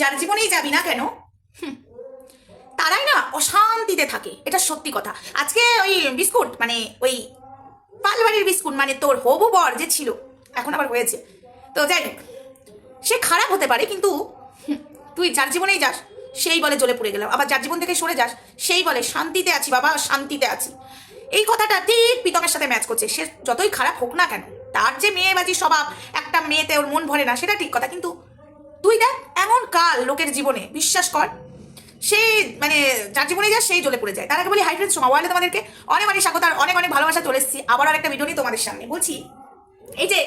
যার জীবনেই যাবি না কেন? তারাই না অশান্তিতে থাকে, এটা সত্যি কথা। আজকে ওই বিস্কুট মানে ওই পালবাড়ির বিস্কুট মানে তোর হবু বর যে ছিল, এখন আবার হয়েছে। তো যাই হোক, সে খারাপ হতে পারে, কিন্তু তুই যার জীবনেই যাস, সেই বলে জ্বলে পড়ে গেলাম। আবার যার জীবন থেকে সরে যাস, সেই বলে, শান্তিতে আছি বাবা, শান্তিতে আছি। এই কথাটা ঠিক প্রীতমের সাথে ম্যাচ করছে। সে যতই খারাপ হোক না কেন, তার যে মেয়েবাজি স্বভাব, একটা মেয়েতে ওর মন ভরে না, সেটা ঠিক কথা, কিন্তু তুই দেখ, এমন কাল লোকের জীবনে, বিশ্বাস কর। সে মানে যার জীবনে যায় সেই জ্বলে পড়ে যায়। তার আগে বলি হাই ফ্রেন্ডস মোবাইলে তোমাদেরকে অনেক অনেক স্বাগত আর অনেক অনেক ভালোবাসা চলে এসেছি। আবার আর একটা ভিডিও নিয়ে তোমাদের সামনে। বলছি, এই যে,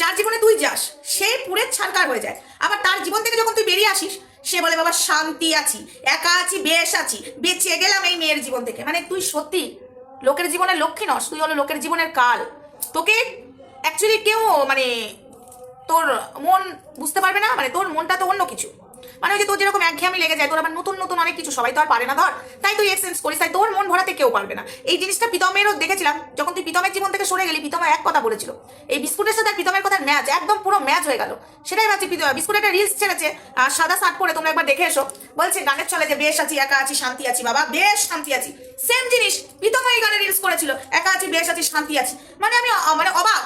যার জীবনে তুই যাস, সে পুরে ছাড়কার হয়ে যায়। আবার তার জীবন থেকে যখন তুই বেরিয়ে আসিস, সে বলে, বাবা, শান্তি আছি, একা আছি, বেশ আছি, বেঁচে গেলাম এই মেয়ের জীবন থেকে। মানে তুই সত্যি লোকের জীবনের লক্ষ্মী নস, তুই হলো লোকের জীবনের কাল। তোকে অ্যাকচুয়ালি কেউ মানে তোর মন বুঝতে পারবে না? মানে তোর মনটা তো অন্য কিছু। মানে ওই যে তোর যেরকম একঘেয়ামি লেগে যায়, তোর আবার নতুন নতুন অনেক কিছু, সবাই তো আর পারে না ধর। তাই তুই এক্সচেঞ্জ করিস, তাই তোর মন ভরাতে কেউ পারবে না। এই জিনিসটা প্রীতমেরও দেখেছিলাম, যখন তুই প্রীতমের জীবন থেকে সরে গেলি, প্রীতম এক কথা বলেছিল। এই বিস্কুটের সাথে প্রীতমের কথা ম্যাচ একদম পুরো ম্যাচ হয়ে গেল। সেটাই ভাবছি বিস্কুট একটা রিলস ছেড়েছে আর সাদা শার্ট পরে তোমরা একবার দেখে এসো। বলছে, গানের চলে যে বেশ আছি, একা আছি, শান্তি আছি, বাবা, বেশ শান্তি আছি। সেম জিনিস, প্রীতম এই গানে রিলস করেছিল, একা আছি, বেশ আছি, শান্তি আছি। মানে আমি মানে অবাক।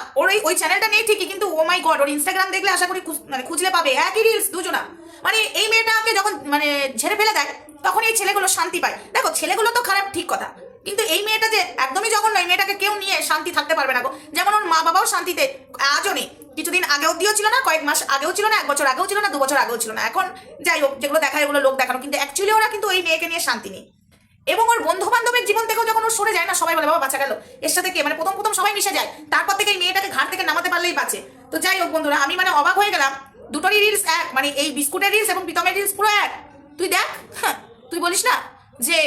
ওই চ্যানেলটা নেই ঠিকই, কিন্তু ও মাই গড ওর ইনস্টাগ্রাম দেখলে আশা করি মানে খুঁজলে পাবে। একই রিলস দুজনা। মানে এই মেয়েটাকে যখন মানে ঝেড়ে ফেলে দেয়, তখন এই ছেলেগুলো শান্তি পায়। দেখো, ছেলেগুলো তো খারাপ, ঠিক কথা। কিন্তু এই মেয়েটা যে একদমই যখন এই মেয়েটাকে কেউ নিয়ে শান্তি থাকতে পারবে না গো। যেমন ওর মা বাবাও শান্তিতে আজও নেই। কিছুদিন আগেও দিয়েও ছিল না, কয়েক মাস আগেও ছিল না, এক বছর আগেও ছিল না, দু বছর আগেও ছিল না। এখন যাই হোক, যেগুলো দেখায় এগুলো লোক দেখানো। কিন্তু অ্যাকচুয়ালি ওরা কিন্তু এই মেয়েকে নিয়ে শান্তি নেই। এবং ওর বন্ধু বান্ধবের জীবন থেকেও যখন ও সরে যায় না, সবাই বলে, বাবা, বাঁচা গেল। এর সাথে কে? মানে প্রথম প্রথম সবাই মিশে যায়। তারপর থেকে এই মেয়েটাকে ঘাট থেকে নামাতে পারলেই বাঁচে। তো যাই হোক বন্ধুরা, আমি মানে অবাক হয়ে গেলাম। দুটোরই রিলস এক মানে এই বিস্কুটের রিলস এবং প্রীতমের রিলস পুরো এক। তুই দেখ তুই বলিস না যে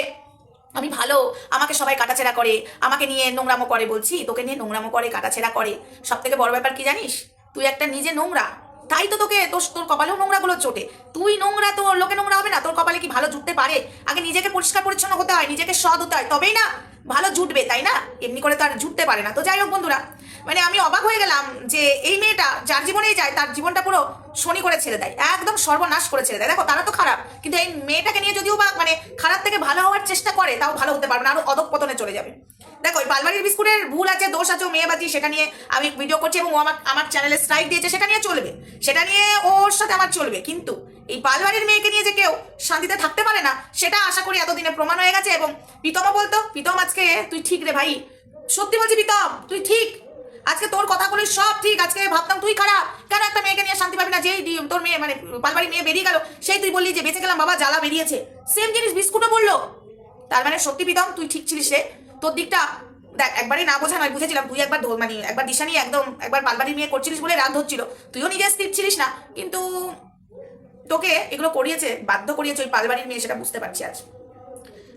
আমি ভালো, আমাকে সবাই কাটাছেড়া করে, আমাকে নিয়ে নোংরামো করে বলছি, তোকে নিয়ে নোংরামো করে, কাটাছেড়া করে। সব থেকে বড় ব্যাপার কি জানিস? তুই একটা নিজে নোংরা তাই তো তোকে তোর তোর কপালেও নোংরাগুলো চোটে। তুই নোংরা, তোর লোকে নোংরা হবে না। তোর কপালে কি ভালো জুটতে পারে? আগে নিজেকে পরিষ্কার পরিচ্ছন্ন হতে হয়, নিজেকে সৎ হতে হয়। তবেই না, ভালো জুটবে, তাই না? এমনি করে তো আর জুটতে পারে না। তো যাই হোক বন্ধুরা মানে আমি অবাক হয়ে গেলাম যে এই মেয়েটা যার জীবনেই যায়, তার জীবনটা পুরো শনি করে ছেড়ে দেয়। একদম সর্বনাশ করে ছেড়ে দেয়। দেখো, তারা তো খারাপ, কিন্তু এই মেয়েটাকে নিয়ে যদিও বা মানে খারাপ থেকে ভালো হওয়ার চেষ্টা করে, তাও ভালো হতে পারবে না, আরও অধঃপতনে চলে যাবে। দেখো এই পালবাড়ির বিস্কুটের ভুল আছে, দোষ আছে, ও মেয়েবাজি সেটা নিয়ে আমি ভিডিও করছি এবং ও আমার আমার চ্যানেলে স্ট্রাইক দিয়েছে, সেটা নিয়ে চলবে। সেটা নিয়ে ওর সাথে আমার চলবে। কিন্তু এই পালবাড়ির মেয়েকে নিয়ে যে কেউ শান্তিতে থাকতে পারে না, সেটা আশা করি এতদিনে প্রমাণ হয়ে গেছে এবং প্রীতমও বলতো, প্রীতম, আজকে তুই ঠিক রে ভাই? সত্যি বলছি প্রীতম, তুই ঠিক? আজকে তোর কথাগুলো সব ঠিক, আজকে ভাবতাম তুই খারাপ। কেন একটা মেয়েকে নিয়ে শান্তি পাবি না? যেই তোর মেয়ে মানে পালবাড়ি মেয়ে বেরিয়ে গেল, সেই তুই বললি যে বেঁচে গেলাম, বাবা, জ্বালা বেরিয়েছে। সেম জিনিস বিস্কুটও বলল। তার মানে সত্যি প্রীতম, তুই ঠিক ছিলিস রে। তোর দিকটা, দেখ, একবারই না বোঝা নয়, বুঝেছিলাম, তুই একবার মানে একবার দিশা নিয়ে একদম একবার পালবাড়ি নিয়ে করছিলিস বলে রাগ ধরছিল। তুইও নিজে স্থির ছিলিস না, কিন্তু তোকে এগুলো করিয়েছে, বাধ্য করিয়েছে ওই পালবাড়ির মেয়ে, সেটা বুঝতে পারছি আজ।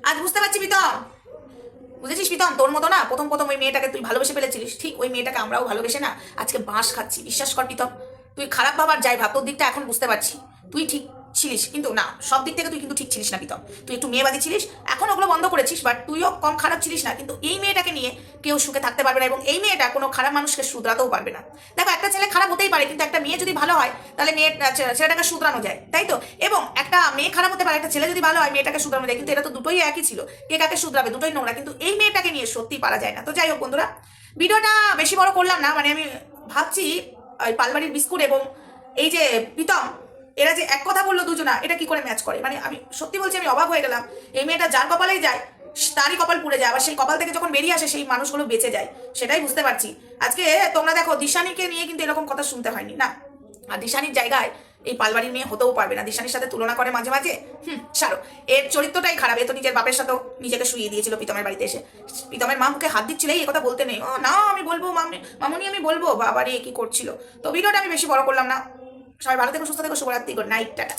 আজ বুঝতে পারছি প্রীতম। বুঝেছিস প্রীতম? তোর মতো না, প্রথম প্রথম ওই মেয়েটাকে তুই ভালোবেসে ফেলেছিলিস। ঠিক ওই মেয়েটাকে আমরাও ভালোবেসে না, আজকে বাঁশ খাচ্ছি, বিশ্বাস কর প্রীতম। তুই খারাপ ভাবার যাই ভাব, তোর দিকটা এখন বুঝতে পারছি। তুই ঠিক ছিলিস, কিন্তু না, সব দিক থেকে তুই কিন্তু ঠিক ছিলিস না, প্রীতম। তুই একটু মেয়েবাদী ছিলিস, এখন ওগুলো বন্ধ করেছিস বাট তুইও কম খারাপ ছিলিস না, কিন্তু এই মেয়েটাকে নিয়ে কেউ সুখে থাকতে পারবে না, এবং এই মেয়েটা কোনো খারাপ মানুষকে শুধরাতেও পারবে না। দেখো, একটা ছেলে খারাপ হতেই পারে, কিন্তু একটা মেয়ে যদি ভালো হয়, তাহলে মেয়ে ছেলেটাকে শুধরানো যায়, তাই তো? এবং একটা মেয়ে খারাপ হতে পারে, একটা ছেলে যদি ভালো হয়, মেয়েটাকে শুধরানো যায়, কিন্তু এটা তো দুটোই একই ছিল। কে কাকে শুধরাবে, দুটোই নোংরা, কিন্তু এই মেয়েটাকে নিয়ে সত্যি পারা যায় না। তো যাই হোক, বন্ধুরা, ভিডিওটা বেশি বড় করলাম না মানে আমি ভাবছি, ওই পালবাড়ির বিস্কুট এবং এই যে প্রীতম এরা যে এক কথা বলল দুজনা, এটা কি করে ম্যাচ করে? মানে আমি সত্যি বলছি, আমি অবাক হয়ে গেলাম। এই মেয়েটা যার কপালেই যায়, তারই কপাল পুড়ে যায়। আবার সেই কপাল থেকে যখন বেরিয়ে আসে, সেই মানুষগুলো বেঁচে যায়। সেটাই বুঝতে পারছি। আজকে তোমরা দেখো, দিশানিকে নিয়ে কিন্তু এরকম কথা শুনতে হয়নি। না, আর দিশানির জায়গায় এই পালবাড়ির মেয়ে হতেও পারবে না। দিশানির সাথে তুলনা করে মাঝে মাঝে, হুম, ছাড়ো। এর চরিত্রটাই খারাপ। এ তো নিজের বাপের সাথেও নিজেকে শুয়ে দিয়েছিল প্রীতমের বাড়িতে এসে। প্রীতমের মা মুখে হাত দিচ্ছিল, এই কথা বলতে নেই। ও, না, আমি বলব মামনি মামনি আমি বলব। বাবা রে কি করছিল? তো ভিডিওটা আমি বেশি বড় করলাম না। সবাই ভালো থেকো সুস্থ থেকো শুভরাত্রি গুড নাইট টাটা।